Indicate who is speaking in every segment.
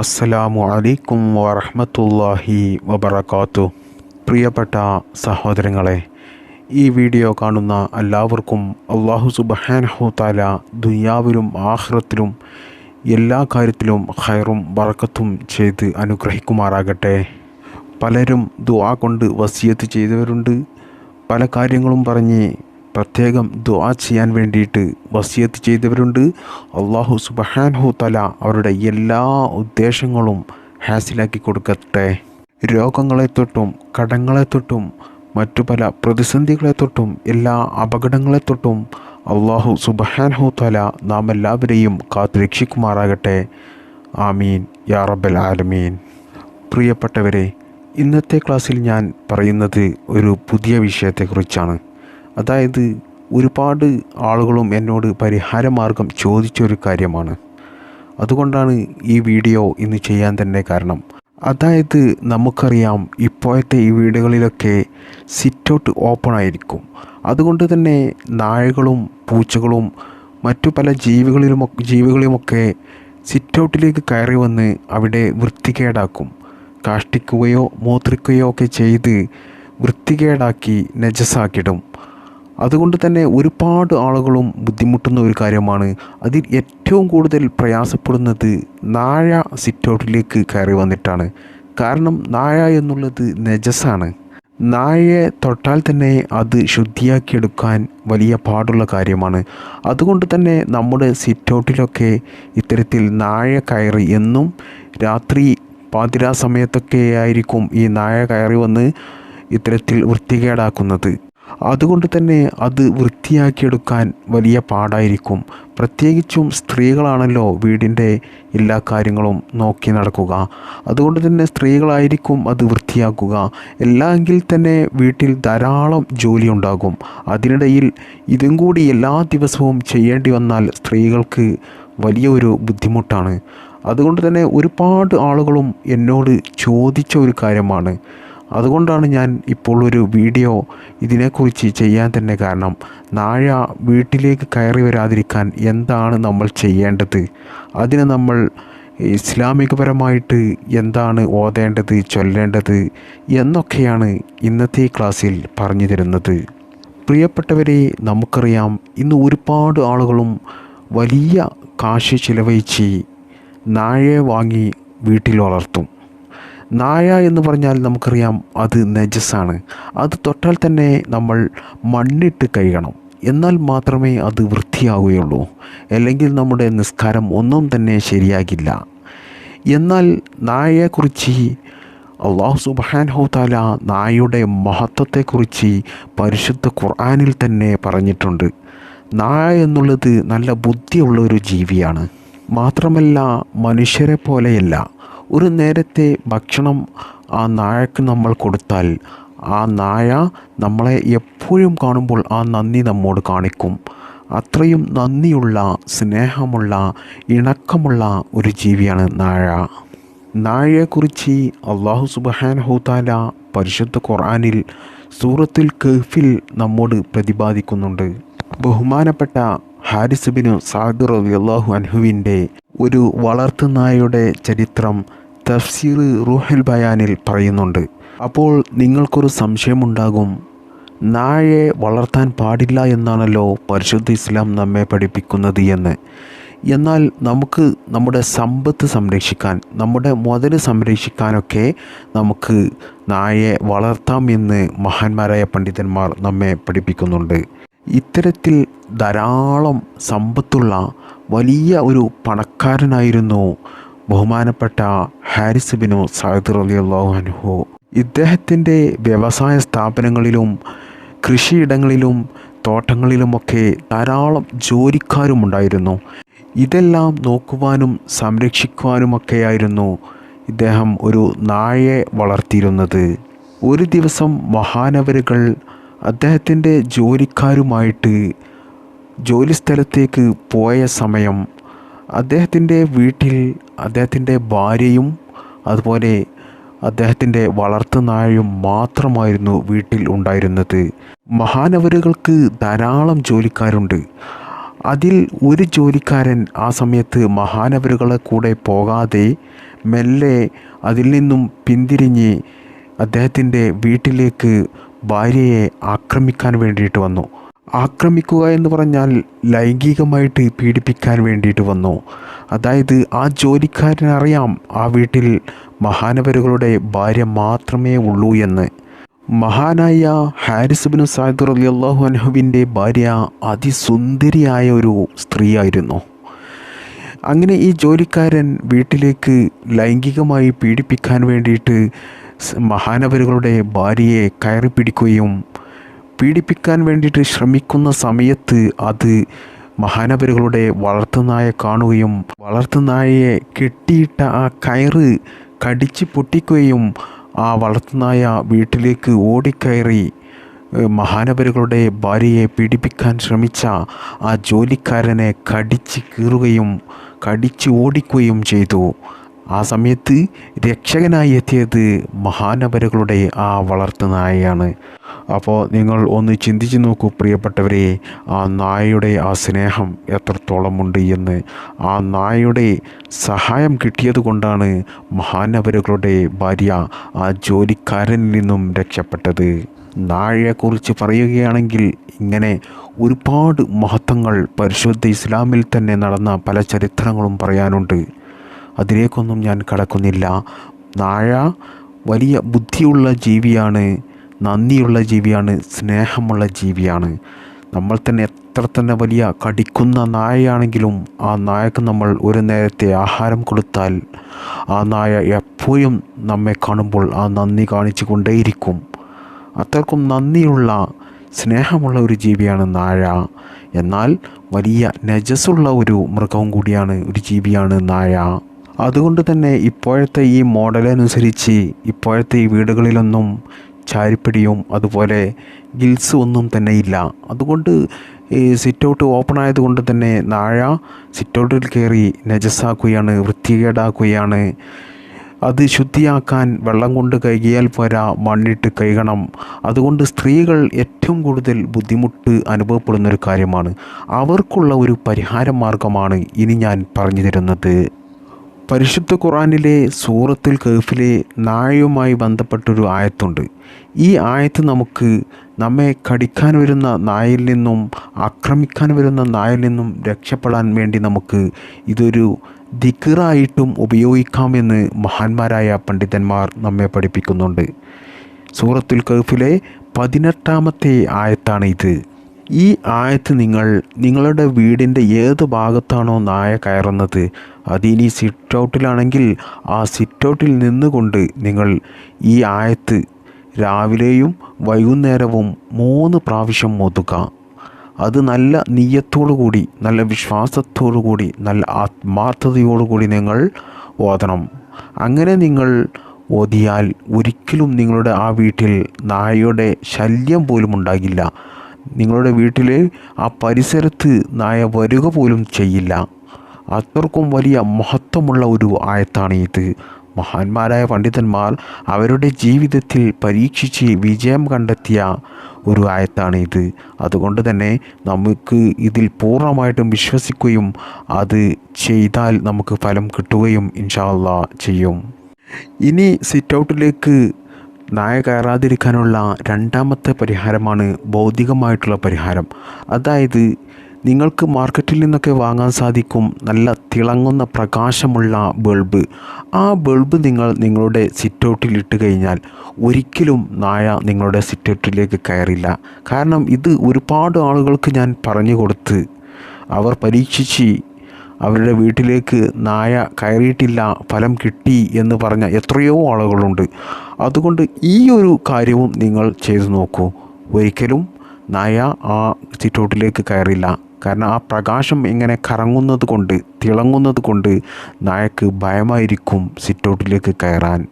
Speaker 1: അസ്സലാമു അലൈക്കും വറഹ്മത്തുള്ളാഹി വബർക്കാത്തു പ്രിയപ്പെട്ട സഹോദരങ്ങളെ ഈ വീഡിയോ കാണുന്ന എല്ലാവർക്കും അള്ളാഹു സുബ്ഹാനഹു തആല ദുനിയാവിലും ആഖിറത്തിലും എല്ലാ കാര്യത്തിലും ഹൈറും വറക്കത്തും ചെയ്ത് അനുഗ്രഹിക്കുമാറാകട്ടെ. പലരും ദുആ കൊണ്ട് വസിയത്ത് ചെയ്തവരുണ്ട്. പല കാര്യങ്ങളും പറഞ്ഞ് പ്രത്യേകം ദുആ ചെയ്യാൻ വേണ്ടിയിട്ട് വസിയത്ത് ചെയ്തവരുണ്ട്. അള്ളാഹു സുബ്ഹാനഹു തല അവരുടെ എല്ലാ ഉദ്ദേശങ്ങളും ഹാസിലാക്കി കൊടുക്കട്ടെ. രോഗങ്ങളെ തൊട്ടും കടങ്ങളെ തൊട്ടും മറ്റു പല പ്രതിസന്ധികളെ തൊട്ടും എല്ലാ അപകടങ്ങളെ തൊട്ടും അള്ളാഹു സുബ്ഹാനഹു തല നാം എല്ലാവരെയും കാത്തു രക്ഷിക്കുമാറാകട്ടെ. ആമീൻ. യാ റബ്ബൽ ആലമീൻ. പ്രിയപ്പെട്ടവരെ ഇന്നത്തെ ക്ലാസ്സിൽ ഞാൻ പറയുന്നത് ഒരു പുതിയ വിഷയത്തെക്കുറിച്ചാണ്. അതായത് ഒരുപാട് ആളുകളും എന്നോട് പരിഹാരമാർഗം ചോദിച്ചൊരു കാര്യമാണ്. അതുകൊണ്ടാണ് ഈ വീഡിയോ ഇന്ന് ചെയ്യാൻ തന്നെ കാരണം. അതായത് നമുക്കറിയാം ഇപ്പോഴത്തെ ഈ വീടുകളിലൊക്കെ സിറ്റൗട്ട് ഓപ്പൺ ആയിരിക്കും. അതുകൊണ്ട് തന്നെ നായകളും പൂച്ചകളും മറ്റു പല ജീവികളിലുമൊക്കെ ജീവികളുമൊക്കെ സിറ്റൗട്ടിലേക്ക് കയറി വന്ന് അവിടെ വൃത്തികേടാക്കും. കാഷ്ടിക്കുകയോ മൂത്രിക്കുകയോ ഒക്കെ ചെയ്ത് വൃത്തികേടാക്കി നജസാക്കിടും. അതുകൊണ്ട് തന്നെ ഒരുപാട് ആളുകളും ബുദ്ധിമുട്ടുന്ന ഒരു കാര്യമാണ്. അതിൽ ഏറ്റവും കൂടുതൽ പ്രയാസപ്പെടുന്നത് നായ സിറ്റൗട്ടിലേക്ക് കയറി വന്നിട്ടാണ്. കാരണം നായ എന്നുള്ളത് നജസാണ് നായയെ തൊട്ടാൽ തന്നെ അത് ശുദ്ധിയാക്കിയെടുക്കാൻ വലിയ പാടുള്ള കാര്യമാണ്. അതുകൊണ്ട് തന്നെ നമ്മുടെ സിറ്റൗട്ടിലൊക്കെ ഇത്തരത്തിൽ നായ കയറി എന്നും രാത്രി പാതിരാ സമയത്തൊക്കെ ആയിരിക്കും ഈ നായ കയറി വന്ന് ഇത്തരത്തിൽ വൃത്തികേടാക്കുന്നത്. അതുകൊണ്ട് തന്നെ അത് വൃത്തിയാക്കിയെടുക്കാൻ വലിയ പാടായിരിക്കും. പ്രത്യേകിച്ചും സ്ത്രീകളാണല്ലോ വീടിന്റെ എല്ലാ കാര്യങ്ങളും നോക്കി നടക്കുക. അതുകൊണ്ട് തന്നെ സ്ത്രീകളായിരിക്കും അത് വൃത്തിയാക്കുക. എല്ലാമെങ്കിൽ തന്നെ വീട്ടിൽ ധാരാളം ജോലി ഉണ്ടാകും. അതിനിടയിൽ ഇതും കൂടി എല്ലാ ദിവസവും ചെയ്യേണ്ടി വന്നാൽ സ്ത്രീകൾക്ക് വലിയൊരു ബുദ്ധിമുട്ടാണ്. അതുകൊണ്ട് തന്നെ ഒരുപാട് ആളുകളും എന്നോട് ചോദിച്ച ഒരു കാര്യമാണ്. അതുകൊണ്ടാണ് ഞാൻ ഇപ്പോൾ ഒരു വീഡിയോ ഇതിനെക്കുറിച്ച് ചെയ്യാൻ തന്നെ കാരണം. നാഴ വീട്ടിലേക്ക് കയറി വരാതിരിക്കാൻ എന്താണ് നമ്മൾ ചെയ്യേണ്ടത്? അതിന് നമ്മൾ ഇസ്ലാമികപരമായിട്ട് എന്താണ് ഓതേണ്ടത് ചൊല്ലേണ്ടത് എന്നൊക്കെയാണ് ഇന്നത്തെ ക്ലാസ്സിൽ പറഞ്ഞു തരുന്നത്. പ്രിയപ്പെട്ടവരെ നമുക്കറിയാം ഇന്ന് ഒരുപാട് ആളുകളും വലിയ കാശ് ചിലവഴിച്ച് നാഴെ വാങ്ങി വീട്ടിൽ വളർത്തും. നായ എന്ന് പറഞ്ഞാൽ നമുക്കറിയാം അത് നജസ്സാണ്. അത് തൊട്ടാൽ തന്നെ നമ്മൾ മണ്ണിട്ട് കഴുകണം. എന്നാൽ മാത്രമേ അത് വൃത്തിയാവുകയുള്ളൂ. അല്ലെങ്കിൽ നമ്മുടെ നിസ്കാരം ഒന്നും തന്നെ ശരിയാകില്ല. എന്നാൽ നായയെക്കുറിച്ച് അള്ളാഹു സുബാൻ താല നായയുടെ മഹത്വത്തെക്കുറിച്ച് പരിശുദ്ധ ഖുർആാനിൽ തന്നെ പറഞ്ഞിട്ടുണ്ട്. നായ എന്നുള്ളത് നല്ല ബുദ്ധിയുള്ള ഒരു ജീവിയാണ്. മാത്രമല്ല മനുഷ്യരെ പോലെയല്ല. ഒരു നേരത്തെ ഭക്ഷണം ആ നായക്ക് നമ്മൾ കൊടുത്താൽ ആ നായ നമ്മളെ എപ്പോഴും കാണുമ്പോൾ ആ നന്ദി നമ്മോട് കാണിക്കും. അത്രയും നന്ദിയുള്ള സ്നേഹമുള്ള ഇണക്കമുള്ള ഒരു ജീവിയാണ് നായ. നായയെക്കുറിച്ച് അള്ളാഹു സുബാൻഹുതാല പരിശുദ്ധ ഖുർആാനിൽ സൂറത്തുൽ കഹ്ഫിൽ നമ്മോട് പ്രതിപാദിക്കുന്നുണ്ട്. ബഹുമാനപ്പെട്ട ഹാരിസ് ബിനു റളിയല്ലാഹു അൻഹുവിന്റെ ഒരു വളർത്തുനായയുടെ ചരിത്രം തഫ്സീർ റൂഹൽ ബയാനിൽ പറയുന്നുണ്ട്. അപ്പോൾ നിങ്ങൾക്കൊരു സംശയമുണ്ടാകും. നായയെ വളർത്താൻ പാടില്ല എന്നാണല്ലോ പരിശുദ്ധ ഇസ്ലാം നമ്മെ പഠിപ്പിക്കുന്നത് എന്ന്. എന്നാൽ നമുക്ക് നമ്മുടെ സമ്പത്ത് സംരക്ഷിക്കാൻ നമ്മുടെ മുതൽ സംരക്ഷിക്കാനൊക്കെ നമുക്ക് നായയെ വളർത്താം എന്ന് മഹാന്മാരായ പണ്ഡിതന്മാർ നമ്മെ പഠിപ്പിക്കുന്നുണ്ട്. ഇത്തരത്തിൽ ധാരാളം സമ്പത്തുള്ള വലിയ ഒരു പണക്കാരനായിരുന്നു ബഹുമാനപ്പെട്ട ഹാരിസ് ബിനു സഹദർ അലി അള്ളാഹു ഇദ്ദേഹത്തിന്റെ വ്യവസായ സ്ഥാപനങ്ങളിലും കൃഷിയിടങ്ങളിലും തോട്ടങ്ങളിലുമൊക്കെ ധാരാളം ജോലിക്കാരും ഉണ്ടായിരുന്നു ഇതെല്ലാം നോക്കുവാനും സംരക്ഷിക്കുവാനുമൊക്കെയായിരുന്നു ഇദ്ദേഹം ഒരു നായയെ വളർത്തിയിരുന്നത്. ഒരു ദിവസം മഹാനവരുകൾ അദ്ദേഹത്തിന്റെ ജോലിക്കാരുമായിട്ട് ജോലി സ്ഥലത്തേക്ക് പോയ സമയം അദ്ദേഹത്തിന്റെ വീട്ടിൽ അദ്ദേഹത്തിന്റെ ഭാര്യയും അതുപോലെ അദ്ദേഹത്തിന്റെ വളർത്തുനായയും മാത്രമായിരുന്നു വീട്ടിൽ ഉണ്ടായിരുന്നത്. മഹാനവരുകൾക്ക് ധാരാളം ജോലിക്കാരുണ്ട്. അതിൽ ഒരു ജോലിക്കാരൻ ആ സമയത്ത് മഹാനവരുകളെ കൂടെ പോകാതെ മെല്ലെ അതിൽ നിന്നും പിന്തിരിഞ്ഞ് അദ്ദേഹത്തിന്റെ വീട്ടിലേക്ക് ഭാര്യയെ ആക്രമിക്കാൻ വേണ്ടിയിട്ട് വന്നു. ആക്രമിക്കുക എന്ന് പറഞ്ഞാൽ ലൈംഗികമായിട്ട് പീഡിപ്പിക്കാൻ വേണ്ടിയിട്ട് വന്നു. അതായത് ആ ജോലിക്കാരനറിയാം ആ വീട്ടിൽ മഹാനവരുകളുടെ ഭാര്യ മാത്രമേ ഉള്ളൂ എന്ന്. മഹാനായ ഹാരിസ് ബിൻ സായിദ് അലി അള്ളാഹു അനഹുവിന്റെ ഭാര്യ അതിസുന്ദരിയായ ഒരു സ്ത്രീയായിരുന്നു. അങ്ങനെ ഈ ജോലിക്കാരൻ വീട്ടിലേക്ക് ലൈംഗികമായി പീഡിപ്പിക്കാൻ വേണ്ടിയിട്ട് മഹാനവരുകളുടെ ഭാര്യയെ കയറി പിടിക്കുകയും പീഡിപ്പിക്കാൻ വേണ്ടിയിട്ട് ശ്രമിക്കുന്ന സമയത്ത് അത് മഹാനവരുകളുടെ വളർത്തുനായ കാണുകയും വളർത്തുനായയെ കെട്ടിയിട്ട ആ കയറ് കടിച്ച് പൊട്ടിക്കുകയും ആ വളർത്തുനായ വീട്ടിലേക്ക് ഓടിക്കയറി മഹാനവരുകളുടെ ഭാര്യയെ പീഡിപ്പിക്കാൻ ശ്രമിച്ച ആ ജോലിക്കാരനെ കടിച്ച് കീറുകയും കടിച്ച് ഓടിക്കുകയും ചെയ്തു. ആ സമയത്ത് രക്ഷകനായി എത്തിയത് മഹാനവരുകളുടെ ആ വളർത്തു നായയാണ്. അപ്പോൾ നിങ്ങൾ ഒന്ന് ചിന്തിച്ചു നോക്കൂ പ്രിയപ്പെട്ടവരെ ആ നായയുടെ ആ സ്നേഹം എത്രത്തോളമുണ്ട് എന്ന്. ആ നായയുടെ സഹായം കിട്ടിയത് കൊണ്ടാണ് മഹാനവരുകളുടെ ഭാര്യ ആ ജോലിക്കാരനിൽ നിന്നും രക്ഷപ്പെട്ടത്. നായയെക്കുറിച്ച് പറയുകയാണെങ്കിൽ ഇങ്ങനെ ഒരുപാട് മഹത്വങ്ങൾ പരിശുദ്ധ ഇസ്ലാമിൽ തന്നെ നടന്ന പല ചരിത്രങ്ങളും പറയാനുണ്ട്. അതിലേക്കൊന്നും ഞാൻ കടക്കുന്നില്ല. നാഴ വലിയ ബുദ്ധിയുള്ള ജീവിയാണ് നന്ദിയുള്ള ജീവിയാണ് സ്നേഹമുള്ള ജീവിയാണ്. നമ്മൾ തന്നെ എത്ര തന്നെ വലിയ കടിക്കുന്ന നായയാണെങ്കിലും ആ നായക്ക് നമ്മൾ ഒരു നേരത്തെ ആഹാരം കൊടുത്താൽ ആ നായ എപ്പോഴും നമ്മെ കാണുമ്പോൾ ആ നന്ദി കാണിച്ചു കൊണ്ടേയിരിക്കും. അത്രക്കും നന്ദിയുള്ള സ്നേഹമുള്ള ഒരു ജീവിയാണ് നായ എന്നാൽ വലിയ നജസ്സുള്ള ഒരു മൃഗവും കൂടിയാണ് ഒരു ജീവിയാണ് നായ. അതുകൊണ്ട് തന്നെ ഇപ്പോഴത്തെ ഈ മോഡലനുസരിച്ച് ഇപ്പോഴത്തെ ഈ വീടുകളിലൊന്നും ചാരിപ്പടിയും അതുപോലെ ഗിൽസ് ഒന്നും തന്നെ ഇല്ല. അതുകൊണ്ട് ഈ സിറ്റ് ഔട്ട് ഓപ്പൺ ആയതുകൊണ്ട് തന്നെ നാഴ സിറ്റൗട്ടിൽ കയറി നജസ്സാക്കുകയാണ് വൃത്തികേടാക്കുകയാണ്. അത് ശുദ്ധിയാക്കാൻ വെള്ളം കൊണ്ട് കഴുകിയാൽ പോരാ മണ്ണിട്ട് കഴുകണം. അതുകൊണ്ട് സ്ത്രീകൾ ഏറ്റവും കൂടുതൽ ബുദ്ധിമുട്ട് അനുഭവപ്പെടുന്ന ഒരു കാര്യമാണ്. അവർക്കുള്ള ഒരു പരിഹാര മാർഗമാണ് ഇനി ഞാൻ പറഞ്ഞു തരുന്നത്. പരിശുദ്ധ ഖുറാനിലെ സൂറത്തുൽ കഹഫിലെ നായയുമായി ബന്ധപ്പെട്ടൊരു ആയത്തുണ്ട്. ഈ ആയത്ത് നമുക്ക് നമ്മെ കടിക്കാൻ വരുന്ന നായയിൽ നിന്നും ആക്രമിക്കാൻ വരുന്ന നായയിൽ നിന്നും രക്ഷപ്പെടാൻ വേണ്ടി നമുക്ക് ഇതൊരു ദിക്കറായിട്ടും ഉപയോഗിക്കാമെന്ന് മഹാന്മാരായ പണ്ഡിതന്മാർ നമ്മെ പഠിപ്പിക്കുന്നുണ്ട്. സൂറത്തുൽ കഹഫിലെ പതിനെട്ടാമത്തെ ആയത്താണ് ഇത്. ഈ ആയത്ത് നിങ്ങൾ നിങ്ങളുടെ വീടിന്റെ ഏത് ഭാഗത്താണോ നായ കയറുന്നത്? അതിനി സിറ്റ് ഔട്ടിലാണെങ്കിൽ ആ സിറ്റ് ഔട്ടിൽ നിന്നുകൊണ്ട് നിങ്ങൾ ഈ ആയത്ത് രാവിലെയും വൈകുന്നേരവും മൂന്ന് പ്രാവശ്യം ഒതുക അത് നല്ല കൂടി നല്ല വിശ്വാസത്തോടു കൂടി നല്ല ആത്മാർത്ഥതയോടു കൂടി നിങ്ങൾ ഓതണം. അങ്ങനെ നിങ്ങൾ ഓതിയാൽ ഒരിക്കലും നിങ്ങളുടെ ആ വീട്ടിൽ നായയുടെ ശല്യം പോലും ഉണ്ടാകില്ല. നിങ്ങളുടെ വീട്ടിൽ ആ പരിസരത്ത് നായ വരിക പോലും ചെയ്യില്ല. അത്രക്കും വലിയ മഹത്വമുള്ള ഒരു ആയത്താണ് ഇത് മഹാന്മാരായ പണ്ഡിതന്മാർ അവരുടെ ജീവിതത്തിൽ പരീക്ഷിച്ച് വിജയം കണ്ടെത്തിയ ഒരു ആയത്താണ് ഇത് അതുകൊണ്ട് തന്നെ നമുക്ക് ഇതിൽ പൂർണമായിട്ടും വിശ്വസിക്കുകയും അത് ചെയ്താൽ നമുക്ക് ഫലം കിട്ടുകയും ഇൻഷാല്ല ചെയ്യും. ഇനി സിറ്റ് ഔട്ടിലേക്ക് നായ കയറാതിരിക്കാനുള്ള രണ്ടാമത്തെ പരിഹാരമാണ് ഭൗതികമായിട്ടുള്ള പരിഹാരം. അതായത് നിങ്ങൾക്ക് മാർക്കറ്റിൽ നിന്നൊക്കെ വാങ്ങാൻ സാധിക്കും നല്ല തിളങ്ങുന്ന പ്രകാശമുള്ള ബൾബ്. ആ ബൾബ് നിങ്ങൾ നിങ്ങളുടെ സിറ്റൗട്ടിൽ ഇട്ട് കഴിഞ്ഞാൽ ഒരിക്കലും നായ നിങ്ങളുടെ സിറ്റൗട്ടിലേക്ക് കയറില്ല. കാരണം ഇത് ഒരുപാട് ആളുകൾക്ക് ഞാൻ പറഞ്ഞു കൊടുത്ത് അവർ പരീക്ഷിച്ച് അവരുടെ വീട്ടിലേക്ക് നായ കയറിയിട്ടില്ല ഫലം കിട്ടി എന്ന് പറഞ്ഞ എത്രയോ ആളുകളുണ്ട്. അതുകൊണ്ട് ഈ ഒരു കാര്യവും നിങ്ങൾ ചെയ്തു നോക്കൂ. ഒരിക്കലും നായ ആ സിറ്റൗട്ടിലേക്ക് കയറില്ല. കാരണം ആ പ്രകാശം ഇങ്ങനെ കറങ്ങുന്നത് കൊണ്ട് തിളങ്ങുന്നത് കൊണ്ട് നായക്ക് ഭയമായിരിക്കും സിറ്റൗട്ടിലേക്ക് കയറാൻ.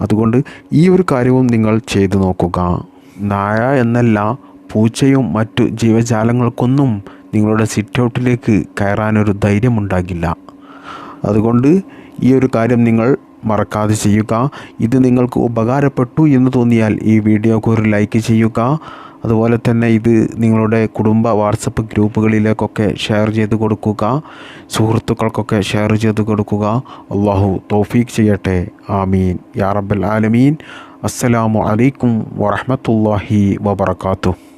Speaker 1: അതുകൊണ്ട് ഈ ഒരു കാര്യവും നിങ്ങൾ ചെയ്തു നോക്കുക. നായ എന്നല്ല പൂച്ചയും മറ്റു ജീവജാലങ്ങൾക്കൊന്നും നിങ്ങളുടെ സിറ്റ് സിറ്റൗട്ടിലേക്ക് കയറാനൊരു ധൈര്യമുണ്ടാകില്ല. അതുകൊണ്ട് ഈ ഒരു കാര്യം നിങ്ങൾ മറക്കാതെ ചെയ്യുക. ഇത് നിങ്ങൾക്ക് ഉപകാരപ്പെട്ടു എന്ന് തോന്നിയാൽ ഈ വീഡിയോക്ക് ഒരു ലൈക്ക് ചെയ്യുക. അതുപോലെ തന്നെ ഇത് നിങ്ങളുടെ കുടുംബ വാട്സപ്പ് ഗ്രൂപ്പുകളിലേക്കൊക്കെ ഷെയർ ചെയ്ത് കൊടുക്കുക. സുഹൃത്തുക്കൾക്കൊക്കെ ഷെയർ ചെയ്ത് കൊടുക്കുക. അള്ളാഹു തൗഫീഖ് ചെയ്യട്ടെ. ആമീൻ. യാ റബ്ബൽ ആലമീൻ. അസ്സലാമു അലൈക്കും വറഹമത്തല്ലാഹി വബറകാതുഹു.